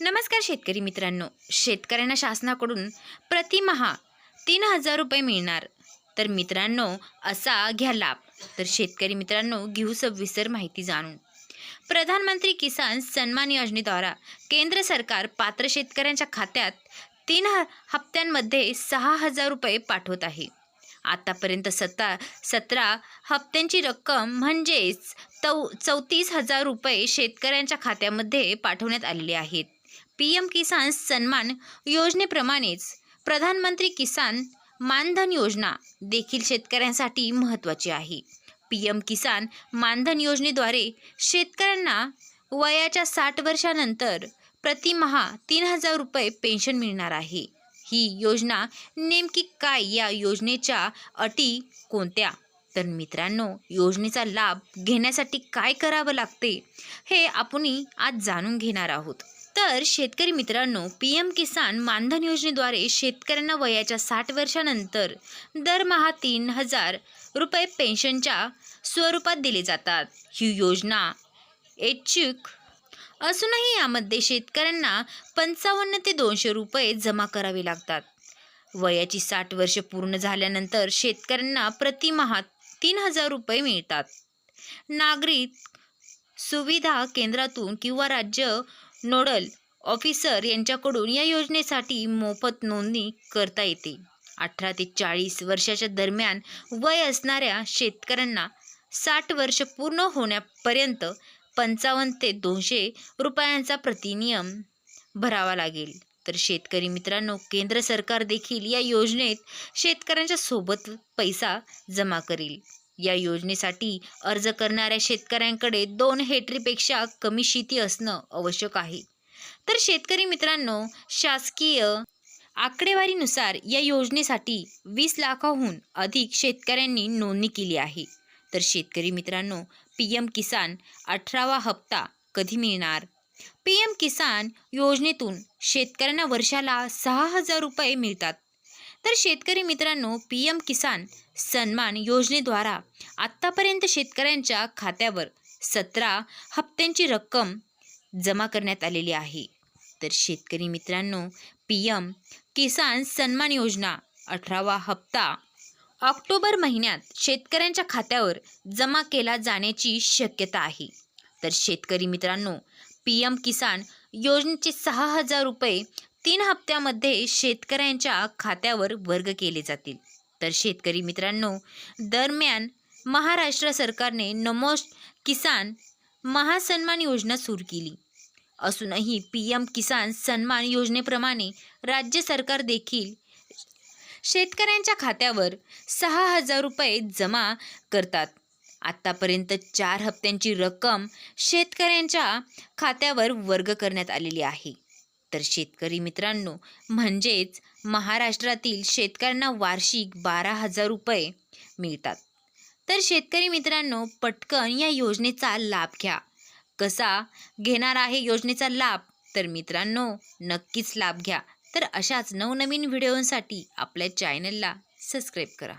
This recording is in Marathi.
नमस्कार शेतकरी मित्रांनो. शेतकऱ्यांना शासनाकडून प्रतिमहा तीन हजार रुपये मिळणार. तर मित्रांनो असा घ्या लाभ. तर शेतकरी मित्रांनो घेऊ सविस्तर माहिती जाणून. प्रधानमंत्री किसान सन्मान योजनेद्वारा केंद्र सरकार पात्र शेतकऱ्यांच्या खात्यात तीन ह हप्त्यांमध्ये सहा हजार रुपये पाठवत आहे. आतापर्यंत सत्ता सतरा हप्त्यांची रक्कम म्हणजेच तौ चौतीस हजार रुपये शेतकऱ्यांच्या खात्यामध्ये पाठवण्यात आलेले आहेत. पी एम किसान सन्मान योजनेप्रमाणेच प्रधानमंत्री किसान मानधन योजना देखील शेतकऱ्यांसाठी महत्त्वाची आहे. पी एम किसान मानधन योजनेद्वारे शेतकऱ्यांना वयाच्या साठ वर्षानंतर प्रतिमहा तीन हजार रुपये पेन्शन मिळणार आहे. ही योजना नेमकी काय या योजनेच्या अटी कोणत्या? तर मित्रांनो योजनेचा लाभ घेण्यासाठी काय करावं लागते हे आपण आज जाणून घेणार आहोत. तर शेतकरी मित्रांनो पी एम किसान मानधन योजनेद्वारे शेतकऱ्यांना वयाच्या साठ वर्षानंतर दरमहा तीन हजार रुपये पेन्शनच्या स्वरूपात दिले जातात. ही योजना ऐच्छिक असूनही यामध्ये शेतकऱ्यांना पंचावन्न ते दोनशे रुपये जमा करावे लागतात. वयाची साठ वर्ष पूर्ण झाल्यानंतर शेतकऱ्यांना प्रतिमहा तीन हजार रुपये मिळतात. नागरिक सुविधा केंद्रातून किंवा राज्य नोडल ऑफिसर यांच्याकडून या योजनेसाठी मोफत नोंदणी करता येते. अठरा ते चाळीस वर्षाच्या दरम्यान वय असणाऱ्या शेतकऱ्यांना साठ वर्ष पूर्ण होण्यापर्यंत पंचावन्न ते दोनशे रुपयांचा प्रतिनियम भरावा लागेल. तर शेतकरी मित्रांनो केंद्र सरकार देखील या योजनेत शेतकऱ्यांच्या सोबत पैसा जमा करेल. या योजनेसाठी अर्ज करणाऱ्या शेतकऱ्यांकडे दोन हेक्टरीपेक्षा कमी शेती असणं आवश्यक आहे. तर शेतकरी मित्रांनो शासकीय आकडेवारीनुसार या योजनेसाठी वीस लाखाहून अधिक शेतकऱ्यांनी नोंदणी केली आहे. तर शेतकरी मित्रांनो पी एम किसान अठरावा हप्ता कधी मिळणार? पी एम किसान योजनेतून शेतकऱ्यांना वर्षाला सहा हजार रुपये मिळतात. तर शेतकरी मित्रांनो पी एम किसान सन्मान योजनेद्वारा आत्तापर्यंत शेतकऱ्यांच्या खात्यावर सतरा हप्त्यांची रक्कम जमा करण्यात आलेली आहे. तर शेतकरी मित्रांनो पी एम किसान सन्मान योजना अठरावा हप्ता ऑक्टोबर महिन्यात शेतकऱ्यांच्या खात्यावर जमा केला जाण्याची शक्यता आहे. तर शेतकरी मित्रांनो पी एम किसान योजनेचे सहा हजार रुपये तीन हप्त्यामध्ये शेतकऱ्यांच्या खात्यावर वर्ग केले जातील. तर शेतकरी मित्रांनो दरम्यान महाराष्ट्र सरकारने नमो किसान महासन्मान योजना सुरू केली. असूनही पी एम किसान सन्मान योजनेप्रमाणे राज्य सरकार देखील शेतकऱ्यांच्या खात्यावर सहा हजार रुपये जमा करतात. आत्तापर्यंत चार हप्त्यांची रक्कम शेतकऱ्यांच्या खात्यावर वर्ग करण्यात आलेली आहे. तर शेतकरी मित्रांनो म्हणजेच महाराष्ट्रातील शेतकऱ्यांना वार्षिक बारा हजार रुपये मिळतात. तर शेतकरी मित्रांनो पटकन या योजनेचा लाभ घ्या. कसा घेणार आहे योजनेचा लाभ? तर मित्रांनो नक्कीच लाभ घ्या. तर अशाच नवनवीन व्हिडिओंसाठी आपल्या चॅनलला सबस्क्राईब करा.